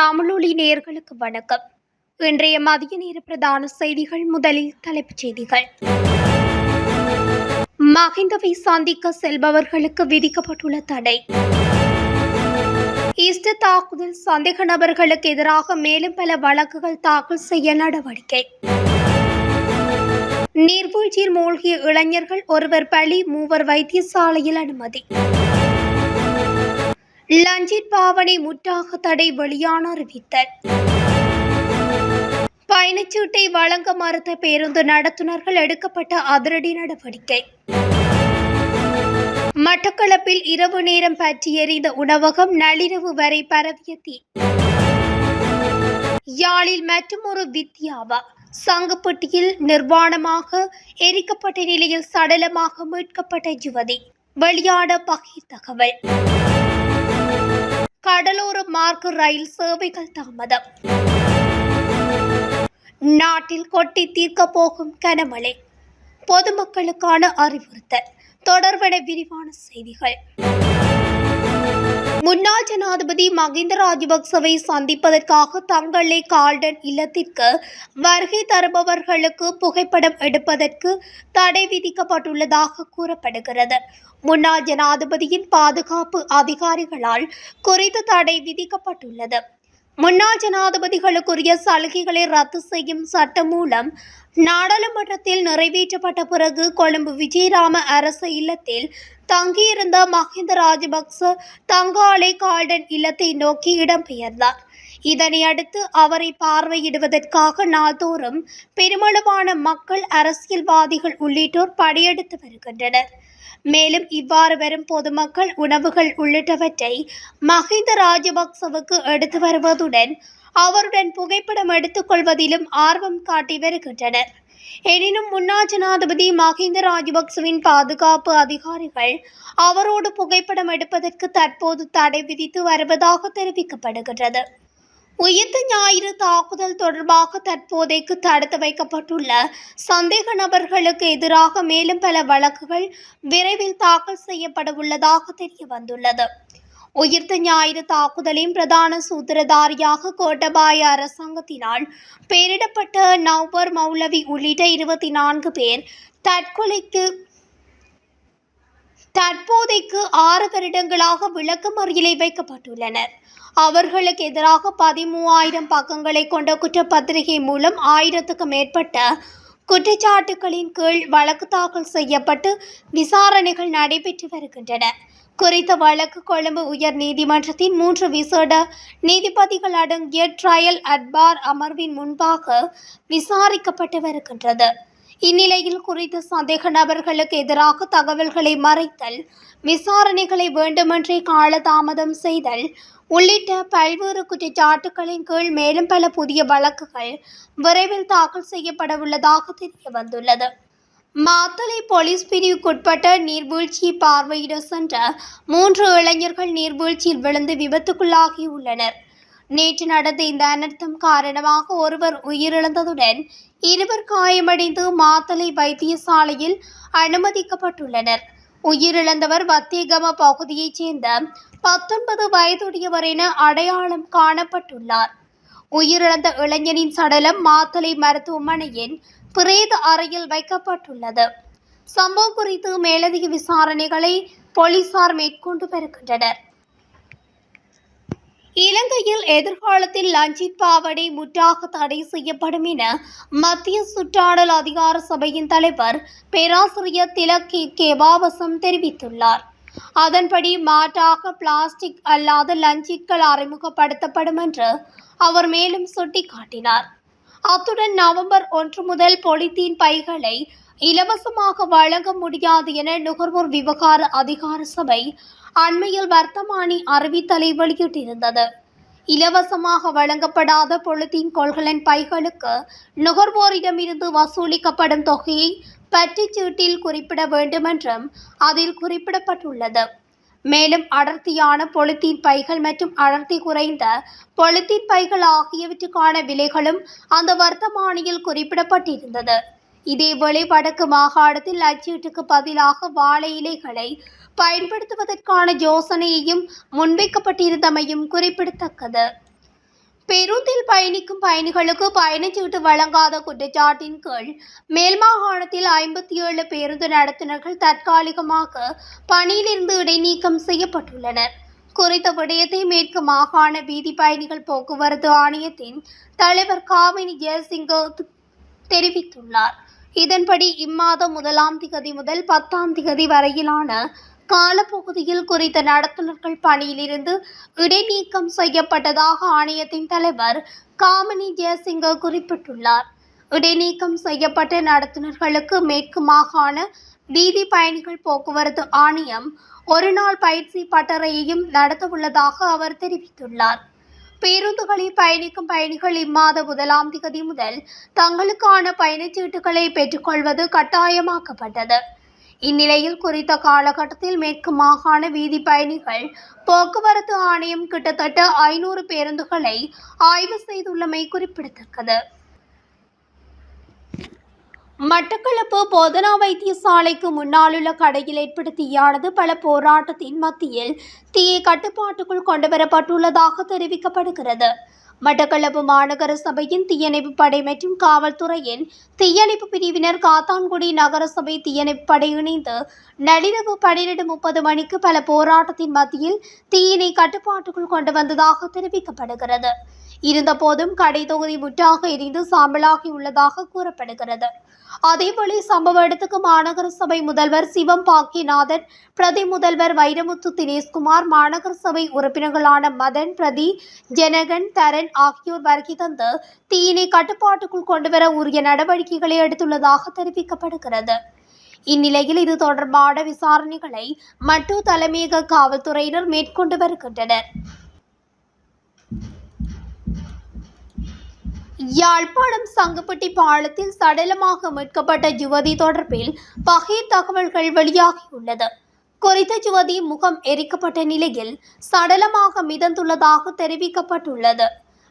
தமிழொலி நேர்களுக்கு வணக்கம். இன்றைய மதிய நேர பிரதான செய்திகள் முதலில் தலைப்புச் செய்திகள். மஹிந்தவை சந்திக்க செல்பவர்களுக்கு விதிக்கப்பட்டுள்ள தடை. ஈஸ்டர் தாக்குதல் சந்தேக நபர்களுக்கு எதிராக மேலும் பல வழக்குகள் தாக்கல் செய்ய நடவடிக்கை. நீர்வீழ்ச்சியில் மூழ்கிய இளைஞர்கள் ஒருவர் பலி மூவர் வைத்தியசாலையில் அனுமதி. லஞ்சித் பாவனை முற்றாக தடை வெளியான அறிவித்தல். பயணச்சீட்டை வழங்க மறுத்த பேருந்து நடத்துனர்கள் எடுக்கப்பட்ட அதிரடி நடவடிக்கை. மட்டக்களப்பில் இரவு நேரம் பற்றி எறிந்த உணவகம் நள்ளிரவு வரை பரவிய தீ. யாழில் மற்றுமொரு வித்யாவா சங்குப்பட்டியில் நிர்வாணமாக எரிக்கப்பட்ட நிலையில் சடலமாக மீட்கப்பட்ட யுவதி. வெளியான பகை தகவல். கடலோர மார்க்க ரயில் சேவைகள் தாமதம். நாட்டில் கொட்டி தீர்க்க போகும் கனமழை. பொதுமக்களுக்கான அறிவுறுத்தல். தொடர்பட விரிவான செய்திகள். முன்னாள் ஜனாதிபதி மகிந்த ராஜபக்சவை சந்திப்பதற்காக தங்களே கால்டன் இல்லத்திற்கு வருகை தருபவர்களுக்கு புகைப்படம் எடுப்பதற்கு தடை விதிக்கப்பட்டுள்ளதாக கூறப்படுகிறது. முன்னாள் ஜனாதிபதியின் பாதுகாப்பு அதிகாரிகளால் குறித்த தடை விதிக்கப்பட்டுள்ளது. முன்னாள் ஜனாதிபதிகளுக்குரிய சலுகைகளை ரத்து செய்யும் சட்டம் மூலம் நாடாளுமன்றத்தில் நிறைவேற்றப்பட்ட பிறகு கொழும்பு விஜயராம அரசு இல்லத்தில் தங்கியிருந்த மஹிந்த ராஜபக்ச தங்காலை கால்டன் இல்லத்தை நோக்கி இடம்பெயர்ந்தார். இதனையடுத்து அவரை பார்வையிடுவதற்காக நாள்தோறும் பெருமளவான மக்கள் அரசியல்வாதிகள் உள்ளிட்டோர் படையெடுத்து வருகின்றனர். மேலும் இவ்வாறு வரும் பொதுமக்கள் உணவுகள் உள்ளிட்டவற்றை மஹிந்த ராஜபக்சவுக்கு எடுத்து வருவதுடன் அவருடன் புகைப்படம் எடுத்துக்கொள்வதிலும் ஆர்வம் காட்டி வருகின்றனர். எனினும் முன்னாள் ஜனாதிபதி மஹிந்த ராஜபக்சவின் பாதுகாப்பு அதிகாரிகள் அவரோடு புகைப்படம் எடுப்பதற்கு தற்போது தடை விதித்து வருவதாக தெரிவிக்கப்படுகின்றது. உயிர்த்த ஞாயிறு தாக்குதல் தொடர்பாக தற்போதைக்கு தடுத்து வைக்கப்பட்டுள்ள சந்தேக நபர்களுக்கு எதிராக மேலும் பல வழக்குகள் விரைவில் தாக்கல் செய்யப்பட உள்ளதாக தெரிய வந்துள்ளது உயிர்த்த ஞாயிறு தாக்குதலின் பிரதான சூத்திரதாரியாக கோட்டபாய அரசாங்கத்தினால் பெயரிடப்பட்ட நவ்வர் மௌலவி உள்ளிட்ட இருபத்தி நான்கு பேர் தற்கொலைக்கு தற்போதைக்கு ஆறு வருடங்களாக விளக்கமறியலை வைக்கப்பட்டுள்ளனர். அவர்களுக்கு எதிராக பதிமூவாயிரம் பக்கங்களை கொண்ட குற்றப்பத்திரிகை மூலம் ஆயிரத்துக்கும் மேற்பட்ட குற்றச்சாட்டுகளின் கீழ் வழக்கு தாக்கல் செய்யப்பட்டு விசாரணைகள் நடைபெற்று வருகின்றன. குறித்த வழக்கு கொழும்பு உயர் நீதிமன்றத்தின் மூன்று விசேட நீதிபதிகள் அடங்கிய ட்ரையல் அட்பார் அமர்வின் முன்பாக விசாரிக்கப்பட்டு வருகின்றது. இந்நிலையில் குறித்த சந்தேக நபர்களுக்கு எதிராக தகவல்களை மறைத்தல் விசாரணைகளை வேண்டுமென்றே காலதாமதம் செய்தல் உள்ளிட்ட பல்வேறு குற்றச்சாட்டுகளின் கீழ் மேலும் பல புதிய வழக்குகள் விரைவில் தாக்கல் செய்யப்பட உள்ளதாக தெரிய வந்துள்ளது மாத்தளை போலீஸ் பிரிவுக்குட்பட்ட நீர்வீழ்ச்சி பார்வையிட சென்ற மூன்று இளைஞர்கள் நீர்வீழ்ச்சியில் விழுந்து விபத்துக்குள்ளாகியுள்ளனர். நேற்று நடந்த இந்த அனர்த்தம் காரணமாக ஒருவர் உயிரிழந்ததுடன் இருவர் காயமடைந்து மாத்தளை வைத்தியசாலையில் அனுமதிக்கப்பட்டுள்ளனர். உயிரிழந்தவர் வத்தியகம பகுதியைச் சேர்ந்த பத்தொன்பது வயதுடையவர் என அடையாளம் காணப்பட்டுள்ளார். உயிரிழந்த இளைஞனின் சடலம் மாத்தளை மருத்துவமனையின் பிரேத அறையில் வைக்கப்பட்டுள்ளது. சம்பவம் குறித்து மேலதிக விசாரணைகளை போலீசார் மேற்கொண்டு வருகின்றனர். இலங்கையில் எதிர்காலத்தில் லஞ்சித் பாவடை முற்றாக தடை செய்யப்படும் என மத்திய சுற்றாடல் அதிகார சபையின் தலைவர் பேராசிரியர் திலக் கேவாவசம் தெரிவித்துள்ளார். அதன்படி மாற்றாக பிளாஸ்டிக் அல்லாத லஞ்சிக்கள் அறிமுகப்படுத்தப்படும் என்று அவர் மேலும் சுட்டிக்காட்டினார். அத்துடன் நவம்பர் ஒன்று முதல் பொலித்தீன் பைகளை இலவசமாக வழங்க முடியாது என நுகர்வோர் விவகார அதிகார சபை அண்மையில் வர்த்தமானி அறிவித்தலை வெளியிட்டிருந்தது. இலவசமாக வழங்கப்படாத பொலித்தீன் கொள்கலன் பைகளுக்கு நுகர்வோரிடமிருந்து வசூலிக்கப்படும் தொகையை பற்றிச்சீட்டில் குறிப்பிட வேண்டுமென்றும் அதில் குறிப்பிடப்பட்டுள்ளது. மேலும் அடர்த்தியான பொலித்தீன் பைகள் மற்றும் அடர்த்தி குறைந்த பொலித்தீன் பைகள் ஆகியவற்றுக்கான விலைகளும் அந்த வர்த்தமானியில் குறிப்பிடப்பட்டிருந்தது. இதேவேளை வடக்கு மாகாணத்தில் அச்சீட்டுக்கு பதிலாக வாழை இலைகளை பயன்படுத்துவதற்கான யோசனையையும் முன்வைக்கப்பட்டிருந்தமையும் குறிப்பிடத்தக்கது. பேருந்தில் பயணிக்கும் பயணிகளுக்கு பயணச்சீட்டு வழங்காத குற்றச்சாட்டின் கீழ் மேல் மாகாணத்தில் ஐம்பத்தி ஏழு பேருந்து நடத்துனர்கள் தற்காலிகமாக பணியிலிருந்து இடைநீக்கம் செய்யப்பட்டுள்ளனர். குறித்த விடயத்தை மேற்கு மாகாண வீதி பயணிகள் போக்குவரத்து ஆணையத்தின் தலைவர் காமினி ஜெயசிங்க தெரிவித்துள்ளார். இதன்படி இம்மாதம் முதலாம் திகதி முதல் பத்தாம் திகதி வரையிலான காலப்பகுதியில் குறித்த நடத்துனர்கள் பணியிலிருந்து இடைநீக்கம் செய்யப்பட்டதாக ஆணையத்தின் தலைவர் காமினி ஜெயசிங்க குறிப்பிட்டுள்ளார். இடைநீக்கம் செய்யப்பட்ட நடத்துனர்களுக்கு மேற்கு மாகாண வீதி பயணிகள் போக்குவரத்து ஆணையம் ஒரு நாள் பயிற்சி பட்டறையையும் நடத்தவுள்ளதாக அவர் தெரிவித்துள்ளார். பேருந்துகளில் பயணிக்கும் பயணிகள் இம்மாத முதலாம் திகதி முதல் தங்களுக்கான பயணச்சீட்டுகளை பெற்றுக்கொள்வது கட்டாயமாக்கப்பட்டது. இந்நிலையில் குறித்த காலகட்டத்தில் மேற்கு மாகாண வீதி பயணிகள் போக்குவரத்து ஆணையம் கிட்டத்தட்ட ஐநூறு பேருந்துகளை ஆய்வு செய்துள்ளமை குறிப்பிடத்தக்கது. மட்டக்களப்பு போதனா வைத்தியசாலைக்கு முன்னாலுள்ள கடையில் ஏற்பட்ட தீயானது பல போராட்டத்தின் மத்தியில் தீயை கட்டுப்பாட்டுக்குள் கொண்டுவரப்பட்டுள்ளதாக தெரிவிக்கப்படுகிறது. மட்டக்களப்பு மாநகர சபையின் தீயணைப்பு படை மற்றும் காவல்துறையின் தீயணைப்பு பிரிவினர் காத்தான்குடி நகரசபை தீயணைப்பு படை இணைந்து நள்ளிரவு பன்னிரண்டு முப்பது மணிக்கு பல போராட்டத்தின் மத்தியில் தீயினை கட்டுப்பாட்டுக்குள் கொண்டு வந்ததாக தெரிவிக்கப்படுகிறது. இருந்தபோதும் கடை தொகுதி முற்றாக எரிந்து சாம்பலாகி உள்ளதாக கூறப்படுகிறது. அதேபோல சம்பவ இடத்துக்கு மாநகர சபை முதல்வர் சிவம் பாக்கியநாதன் பிரதி முதல்வர் வைரமுத்து தினேஷ்குமார் மாநகர சபை உறுப்பினர்களான மதன் பிரதி ஜனகன் தரன் ஆகியோர் வருகை தந்து தீயினை கட்டுப்பாட்டுக்குள் கொண்டுவர உரிய நடவடிக்கைகளை எடுத்துள்ளதாக தெரிவிக்கப்படுகிறது. இந்நிலையில் இது தொடர்பான விசாரணைகளை மட்டு தலைமையக காவல்துறையினர் மேற்கொண்டு வருகின்றனர். யாழ்ப்பாணம் சங்குப்பட்டி பாலத்தில் சடலமாக மீட்கப்பட்ட யுவதி தொடர்பில் பகை தகவல்கள் வெளியாகியுள்ளது. குறித்த யுவதி முகம் எரிக்கப்பட்ட நிலையில் சடலமாக மிதந்துள்ளதாக தெரிவிக்கப்பட்டுள்ளது.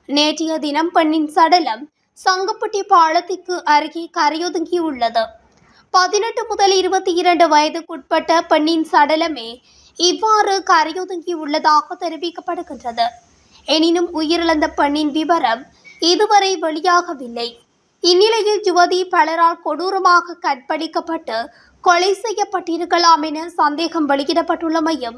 நேற்றைய தினம் பெண்ணின் சடலம் சங்குப்பட்டி பாலத்திற்கு அருகே கரையொதுங்கியுள்ளது. பதினெட்டு முதல் இருபத்தி இரண்டு வயதுக்குட்பட்ட பெண்ணின் சடலமே இவ்வாறு கரையொதுங்கியுள்ளதாக தெரிவிக்கப்படுகின்றது. எனினும் உயிரிழந்த பெண்ணின் விவரம் இதுவரை வெளியாகவில்லை. இந்நிலையில் யுவதி பலரால் கொடூரமாக கற்பழிக்கப்பட்டு கொலை செய்யப்பட்டிருக்கலாம் என சந்தேகம் வெளியிடப்பட்டுள்ளமையும்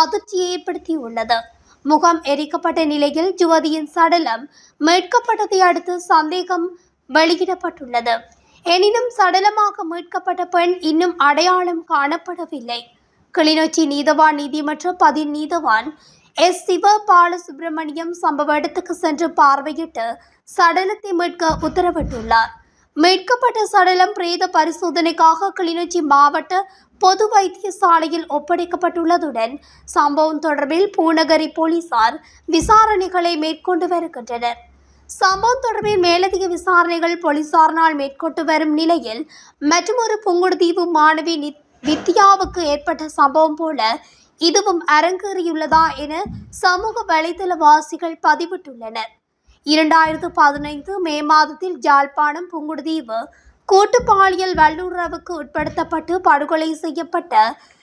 அதிர்ச்சியை ஏற்படுத்தியுள்ளது. முகம் எரிக்கப்பட்ட நிலையில் யுவதியின் சடலம் மீட்கப்பட்டதை அடுத்து சந்தேகம் வெளியிடப்பட்டுள்ளது. எனினும் சடலமாக மீட்கப்பட்ட பெண் இன்னும் அடையாளம் காணப்படவில்லை. கிளிநொச்சி நீதவான் நீதிமன்ற பதின் நீதவான் எஸ். சிவ பாலசுப்ரமணியம் சம்பவ இடத்துக்கு சென்று பார்வையிட்டு சடலத்தை மீட்க உத்தரவிட்டுள்ளார். மீட்கப்பட்ட சடலம் பிரேத பரிசோதனைக்காக கிளிநொச்சி மாவட்ட பொது வைத்தியசாலையில் ஒப்படைக்கப்பட்டுள்ளதுடன் சம்பவம் தொடர்பில் பூநகரி போலீசார் விசாரணைகளை மேற்கொண்டு வருகின்றனர். சம்பவம் தொடர்பில் மேலதிக விசாரணைகள் போலீசாரினால் மேற்கொண்டு வரும் நிலையில் மற்றொரு புங்குடுதீவு மாணவி நித்- வித்யாவுக்கு ஏற்பட்ட சம்பவம் போல இதுவும் அரங்கேறியுள்ளதா என சமூக வலைதளவாசிகள் பதிவிட்டுள்ளனர். இரண்டாயிரத்து பதினைந்து மே மாதத்தில் ஜாழ்ப்பாணம் புங்குடுதீவு கூட்டுப்பாலியல் வல்லுறவுக்கு உட்படுத்தப்பட்டு படுகொலை செய்யப்பட்ட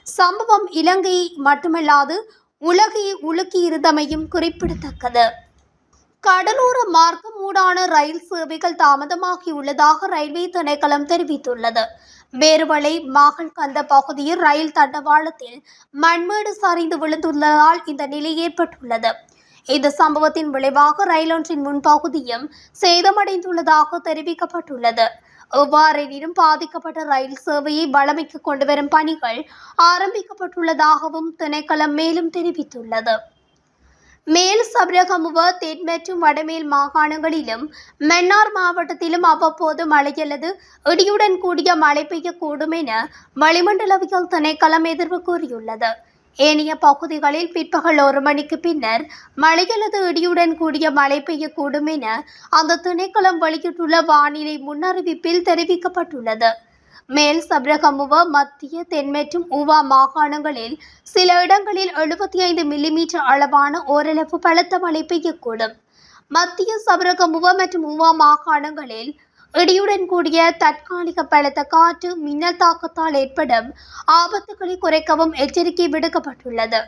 சம்பவம் இலங்கையை மட்டுமல்லாது உலகையை உலுக்கியிருந்தமையும் குறிப்பிடத்தக்கது. கடலோர மார்க்கம் ஊடான ரயில் சேவைகள் தாமதமாகியுள்ளதாக ரயில்வே திணைக்களம் தெரிவித்துள்ளது. வேறுவளை மாகல்கந்த பகுதியில் ரயில் தண்டவாளத்தில் மண்மேடு சரிந்து விழுந்துள்ளதால் இந்த நிலை ஏற்பட்டுள்ளது. இந்த சம்பவத்தின் விளைவாக ரயில் ஒன்றின் முன்பகுதியும் சேதமடைந்துள்ளதாக தெரிவிக்கப்பட்டுள்ளது. எவ்வாறெனினும் பாதிக்கப்பட்ட ரயில் சேவையை வளமைக்கு கொண்டுவரும் பணிகள் ஆரம்பிக்கப்பட்டுள்ளதாகவும் திணைக்களம் மேலும் தெரிவித்துள்ளது. மேல் சபரகமுவ தென் மற்றும் வடமேல் மாகாணங்களிலும் மன்னார் மாவட்டத்திலும் அவ்வப்போது மழை அல்லது இடியுடன் கூடிய மழை பெய்யக்கூடும் என வளிமண்டலவியல் திணைக்களம் எதிர்வு கூறியுள்ளது. ஏனைய பகுதிகளில் பிற்பகல் ஒரு மணிக்கு பின்னர் மழை அல்லது இடியுடன் கூடிய மழை பெய்யக்கூடும் என அந்த திணைக்களம் வெளியிட்டுள்ள வானிலை முன்னறிவிப்பில் தெரிவிக்கப்பட்டுள்ளது. மேல் சப்ரகமுவ மத்திய தென் மற்றும் உவா மாகாணங்களில் சில இடங்களில் எழுபத்தி ஐந்து மில்லிமீட்டர் அளவான ஓரளவு பலத்த மழை பெய்யக்கூடும். மத்திய சபரகமுவ மற்றும் உவா மாகாணங்களில் இடியுடன் கூடிய தற்காலிக பலத்த காற்று மின்னல் தாக்கத்தால் ஏற்படும் ஆபத்துகளை குறைக்கவும் எச்சரிக்கை விடுக்கப்பட்டுள்ளது.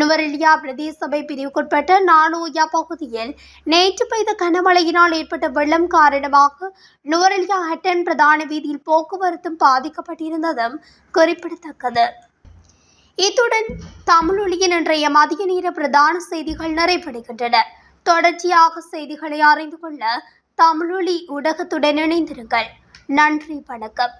நுவரெலியா பிரதேச சபை பிரிவுக்குட்பட்ட நானோயா பகுதியில் நேற்று பெய்த கனமழையினால் ஏற்பட்ட வெள்ளம் காரணமாக நுவரெலியா ஹட்டன் பிரதான வீதியில் போக்குவரத்தும் பாதிக்கப்பட்டிருந்ததும் குறிப்பிடத்தக்கது. இத்துடன் தமிழொலியின் இன்றைய மதிய நேர பிரதான செய்திகள் நிறைவடைகின்றன. தொடர்ச்சியாக செய்திகளை அறிந்து கொள்ள தமிழொலி ஊடகத்துடன் இணைந்திருங்கள். நன்றி வணக்கம்.